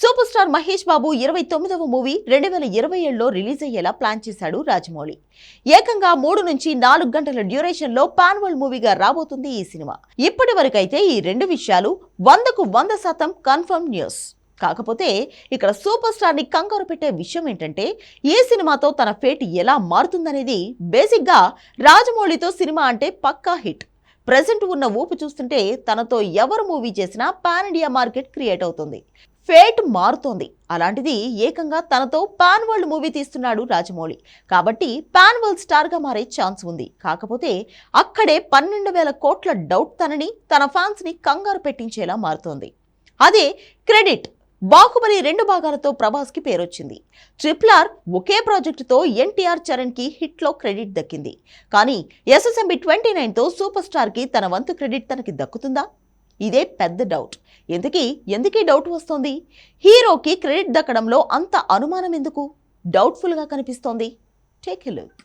Super star Mahesh Babu ఇరవై తొమ్మిదవ movie రెండు వేల ఇరవై ఏడులో రిలీజ్ అయ్యేలా ప్లాన్ చేశాడు రాజమౌళి. ఏకంగా మూడు నుంచి నాలుగు గంటల డ్యూరేషన్లో పాన్వల్ మూవీగా రాబోతుంది ఈ సినిమా. ఇప్పటి వరకైతే ఈ రెండు విషయాలు వందకు వంద శాతం కన్ఫర్మ్ న్యూస్. కాకపోతే ఇక్కడ సూపర్ స్టార్ని కంగారు పెట్టే విషయం ఏంటంటే ఈ సినిమాతో తన ఫేట్ ఎలా మారుతుందనేది బేసిక్గా రాజమౌళితో సినిమా అంటే పక్కా హిట్. ప్రజెంట్ ఉన్న ఊపు చూస్తుంటే తనతో ఎవరు మూవీ చేసినా పాన్ ఇండియా మార్కెట్ క్రియేట్ అవుతుంది. ఫేట్ మారుతోంది. అలాంటిది ఏకంగా తనతో పాన్ వరల్డ్ మూవీ తీస్తున్నాడు రాజమౌళి. కాబట్టి పాన్ వరల్డ్ స్టార్గా మారే ఛాన్స్ ఉంది. కాకపోతే అక్కడే పన్నెండు వేల కోట్ల డౌట్ తనని తన ఫ్యాన్స్ని కంగారు పెట్టించేలా మారుతోంది. అదే క్రెడిట్. బాహుబలి రెండు భాగాలతో ప్రభాస్కి పేరొచ్చింది. ట్రిపుల్ ఆర్ ఒకే ప్రాజెక్టుతో ఎన్టీఆర్ చరణ్కి హిట్లో క్రెడిట్ దక్కింది. కానీ ఎస్ఎస్ఎంబి ట్వంటీ నైన్తో సూపర్ స్టార్కి తన వంతు క్రెడిట్ తనకి దక్కుతుందా? ఇదే పెద్ద డౌట్. ఎందుకీ? ఎందుకీ డౌట్ వస్తోంది? హీరోకి క్రెడిట్ దక్కడంలో అంత అనుమానం ఎందుకు? డౌట్ఫుల్గా కనిపిస్తోంది. Take a look.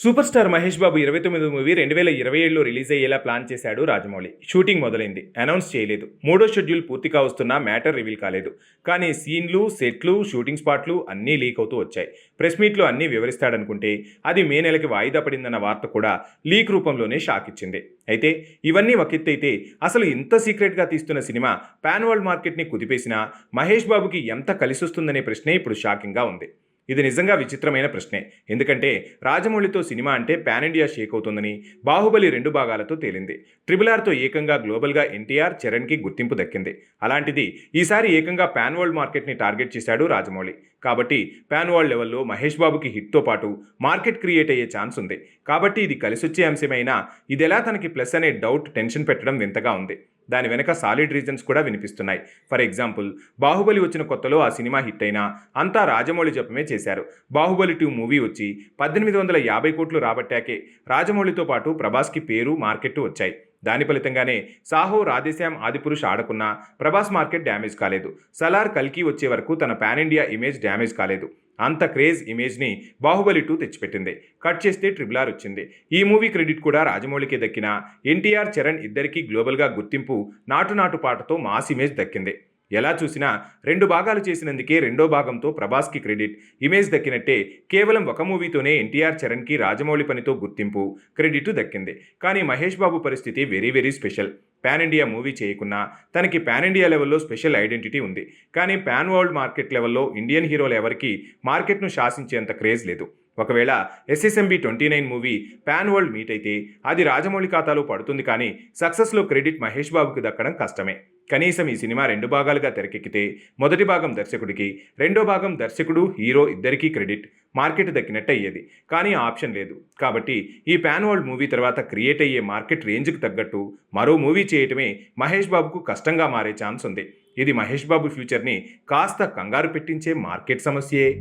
Super star Mahesh Babu ఇరవై తొమ్మిది మూవీ రెండు వేల ఇరవై ఏడులో రిలీజ్ అయ్యేలా ప్లాన్ చేశాడు రాజమౌళి. షూటింగ్ మొదలైంది. అనౌన్స్ చేయలేదు. మూడో షెడ్యూల్ పూర్తి కావస్తున్నా మ్యాటర్ రివీల్ కాలేదు. కానీ సీన్లు సెట్లు షూటింగ్ స్పాట్లు అన్నీ లీక్ అవుతూ వచ్చాయి. ప్రెస్ మీట్లో అన్నీ వివరిస్తాడనుకుంటే అది మే నెలకి వాయిదా పడిందన్న వార్త కూడా లీక్ రూపంలోనే షాక్ ఇచ్చింది. అయితే ఇవన్నీ ఒకెత్తైతే అసలు ఇంత సీక్రెట్గా తీస్తున్న సినిమా పాన్ వరల్డ్ మార్కెట్ని కుదిపేసినా మహేష్ బాబుకి ఎంత కలిసొస్తుందనే ప్రశ్నే ఇప్పుడు షాకింగ్గా ఉంది. ఇది నిజంగా విచిత్రమైన ప్రశ్నే. ఎందుకంటే రాజమౌళితో సినిమా అంటే పాన్ ఇండియా షేక్ అవుతుందని బాహుబలి రెండు భాగాలతో తేలింది. ట్రిపుల్ ఆర్తో ఏకంగా గ్లోబల్గా ఎన్టీఆర్ చరణ్కి గుర్తింపు దక్కింది. అలాంటిది ఈసారి ఏకంగా పాన్ వరల్డ్ మార్కెట్ని టార్గెట్ చేశాడు రాజమౌళి. కాబట్టి పాన్ వరల్డ్ లెవెల్లో మహేష్ బాబుకి హిట్తో పాటు మార్కెట్ క్రియేట్ అయ్యే ఛాన్స్ ఉంది. కాబట్టి ఇది కలిసొచ్చే అంశమైనా ఇదెలా తనకి ప్లస్ అనే డౌట్ టెన్షన్ పెట్టడం వింతగా ఉంది. దాని వెనక సాలిడ్ రీజన్స్ కూడా వినిపిస్తున్నాయి. ఫర్ ఎగ్జాంపుల్ బాహుబలి వచ్చిన కొత్తలో ఆ సినిమా హిట్ అయినా అంతా రాజమౌళి జపమే చేశారు. బాహుబలి టూ మూవీ వచ్చి పద్దెనిమిది వందల యాభై కోట్లు రాబట్టాకే రాజమౌళితో పాటు ప్రభాస్కి పేరు మార్కెట్ వచ్చాయి. దాని ఫలితంగానే సాహో రాధేశ్యామ్ ఆదిపురుష్ ఆడకున్నా ప్రభాస్ మార్కెట్ డ్యామేజ్ కాలేదు. సలార్ కల్కి వచ్చే వరకు తన పాన్ ఇండియా ఇమేజ్ డ్యామేజ్ కాలేదు. అంత క్రేజ్ ఇమేజ్ని బాహుబలి టూ తెచ్చిపెట్టింది. కట్ చేస్తే ట్రిబుల్ ఆర్ వచ్చింది. ఈ మూవీ క్రెడిట్ కూడా రాజమౌళికి దక్కిన ఎన్టీఆర్ చరణ్ ఇద్దరికీ గ్లోబల్గా గుర్తింపు నాటు నాటు పాటతో మాస్ ఇమేజ్ దక్కింది. ఎలా చూసినా రెండు భాగాలు చేసినందుకే రెండో భాగంతో ప్రభాస్కి క్రెడిట్. ఇమేజ్ దక్కినట్టే కేవలం ఒక మూవీతోనే ఎన్టీఆర్ చరణ్కి రాజమౌళి పనితో గుర్తింపు క్రెడిట్ దక్కింది. కానీ మహేష్ బాబు పరిస్థితి very very special. Pan India movie చేయకున్నా తనకి పాన్ ఇండియా లెవెల్లో స్పెషల్ ఐడెంటిటీ ఉంది. కానీ పాన్ వరల్డ్ మార్కెట్ లెవెల్లో ఇండియన్ హీరోలు ఎవరికి మార్కెట్ను శాసించేంత క్రేజ్ లేదు. ఒకవేళ SSMB twenty nine movie pan world meet అయితే అది రాజమౌళి ఖాతాలో పడుతుంది కానీ సక్సెస్లో క్రెడిట్ మహేష్ బాబుకి దక్కడం కష్టమే. కనీసం ఈ సినిమా రెండు భాగాలుగా తెరకెక్కితే మొదటి భాగం దర్శకుడికి రెండో భాగం దర్శకుడు హీరో ఇద్దరికీ క్రెడిట్. మార్కెట్ దక్కినట్టు అయ్యేది కానీ ఆప్షన్ లేదు. కాబట్టి ఈ ప్యాన్ వరల్డ్ మూవీ తర్వాత క్రియేట్ అయ్యే మార్కెట్ రేంజ్కి తగ్గట్టు మరో మూవీ చేయటమే మహేష్ బాబుకు కష్టంగా మారే ఛాన్స్ ఉంది. ఇది మహేష్ బాబు ఫ్యూచర్ని కాస్త కంగారు పెట్టించే మార్కెట్ సమస్యే.